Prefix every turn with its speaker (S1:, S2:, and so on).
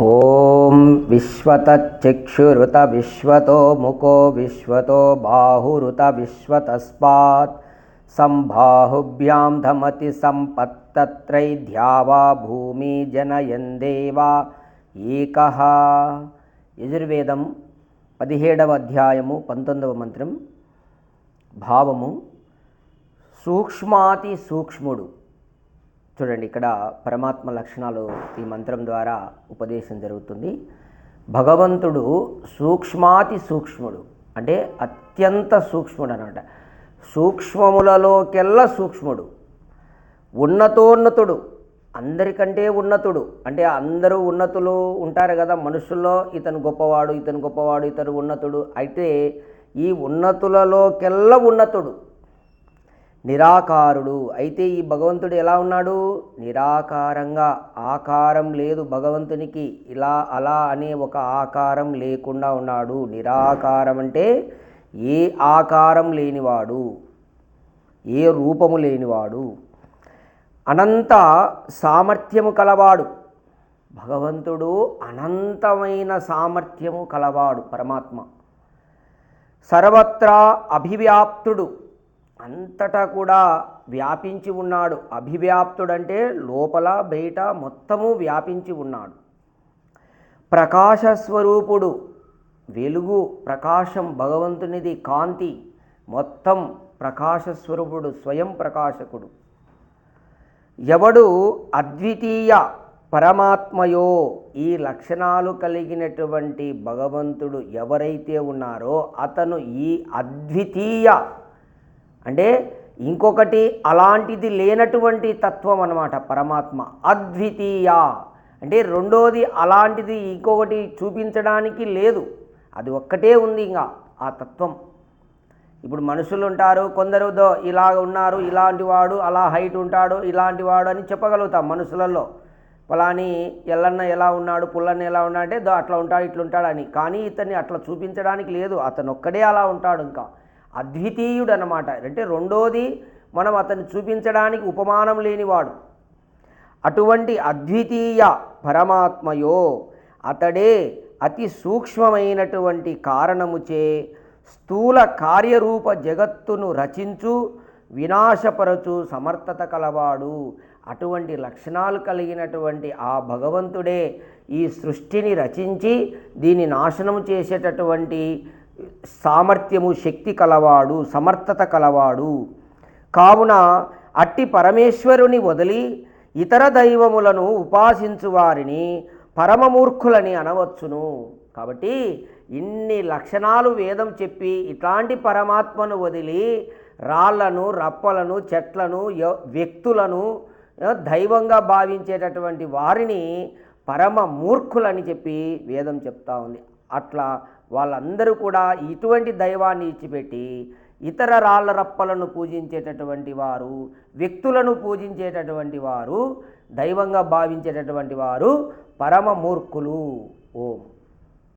S1: ॐ विश्वतच्चक्षुरुत विश्वतो मुको विश्वतो बाहुरुत विश्वतस्मात् सम्बाहुभ्यां धमति सम्पत्तत्रैध्यावा భూమి జనయందేవా ఏకః యజుర్వేదం పదిహేడవ అధ్యాయము పంతొమ్మిదవ మంత్రం భావము సూక్ష్మాతి సూక్ష్ముడు చూడండి ఇక్కడ పరమాత్మ లక్షణాలు ఈ మంత్రం ద్వారా ఉపదేశం జరుగుతుంది. భగవంతుడు సూక్ష్మాతి సూక్ష్ముడు అంటే అత్యంత సూక్ష్ముడు అనమాట సూక్ష్మములలోకెల్లా సూక్ష్ముడు ఉన్నతోన్నతుడు అందరికంటే ఉన్నతుడు అంటే అందరూ ఉన్నతులు ఉంటారు కదా మనుషుల్లో ఇతను గొప్పవాడు ఇతను గొప్పవాడు ఇతను ఉన్నతుడు అయితే ఈ ఉన్నతులలోకెల్లా ఉన్నతుడు నిరాకారుడు. అయితే ఈ భగవంతుడు ఎలా ఉన్నాడు? నిరాకారంగా. ఆకారం లేదు భగవంతునికి. ఇలా అలా అనే ఒక ఆకారం లేకుండా ఉన్నాడు. నిరాకారం అంటే ఏ ఆకారం లేనివాడు ఏ రూపము లేనివాడు. అనంత సామర్థ్యము కలవాడు. భగవంతుడు అనంతమైన సామర్థ్యము కలవాడు పరమాత్మ. సర్వత్రా అభివ్యాప్తుడు. అంతటా కూడా వ్యాపించి ఉన్నాడు. అభివ్యాప్తుడంటే లోపల బయట మొత్తము వ్యాపించి ఉన్నాడు. ప్రకాశస్వరూపుడు వెలుగు ప్రకాశం భగవంతునిది కాంతి మొత్తం ప్రకాశస్వరూపుడు స్వయం ప్రకాశకుడు. ఎవడు అద్వితీయ పరమాత్మయో ఈ లక్షణాలు కలిగినటువంటి భగవంతుడు ఎవరైతే ఉన్నారో అతను ఈ అద్వితీయ అంటే ఇంకొకటి అలాంటిది లేనటువంటి తత్వం అన్నమాట పరమాత్మ. అద్వితీయ. అంటే రెండోది అలాంటిది ఇంకొకటి చూపించడానికి లేదు. అది ఒక్కటే ఉంది ఇంకా ఆ తత్వం. ఇప్పుడు మనుషులు ఉంటారు కొందరు దో ఇలా ఉన్నారు ఇలాంటి వాడు అలా హైట్ ఉంటాడు ఇలాంటి వాడు అని చెప్పగలుగుతాం మనుషులలో. పలాని ఎల్లన్న ఎలా ఉన్నాడు పుల్లన్న ఎలా ఉన్నాడు అంటే దో అట్లా ఉంటాడు ఇట్లా ఉంటాడు అని. కానీ ఇతన్ని అట్లా చూపించడానికి లేదు అతను ఒక్కడే అలా ఉంటాడు ఇంకా. అద్వితీయుడు అన్నమాట అంటే రెండోది మనం అతన్ని చూపించడానికి ఉపమానం లేనివాడు. అటువంటి అద్వితీయ పరమాత్మయో అతడే అతి సూక్ష్మమైనటువంటి కారణముచే స్థూల కార్యరూప జగత్తును రచించు వినాశపరచు సమర్థత కలవాడు. అటువంటి లక్షణాలు కలిగినటువంటి ఆ భగవంతుడే ఈ సృష్టిని రచించి దీన్ని నాశనం చేసేటటువంటి సామర్థ్యము శక్తి కలవాడు సమర్థత కలవాడు. కావున అట్టి పరమేశ్వరుని వదిలి ఇతర దైవములను ఉపాసించు వారిని పరమమూర్ఖులని అనవచ్చును. కాబట్టి ఇన్ని లక్షణాలు వేదం చెప్పి ఇట్లాంటి పరమాత్మను వదిలి రాళ్ళను రప్పలను చెట్లను వ్యక్తులను దైవంగా భావించేటటువంటి వారిని పరమ మూర్ఖులని చెప్పి వేదం చెప్తా ఉంది. అట్లా వాళ్ళందరూ కూడా ఇటువంటి దైవాన్ని ఇచ్చిపెట్టి ఇతర రాళ్ళ రప్పలను పూజించేటటువంటి వారు వ్యక్తులను పూజించేటటువంటి వారు దైవంగా భావించేటటువంటి వారు పరమ మూర్ఖులు. ఓం.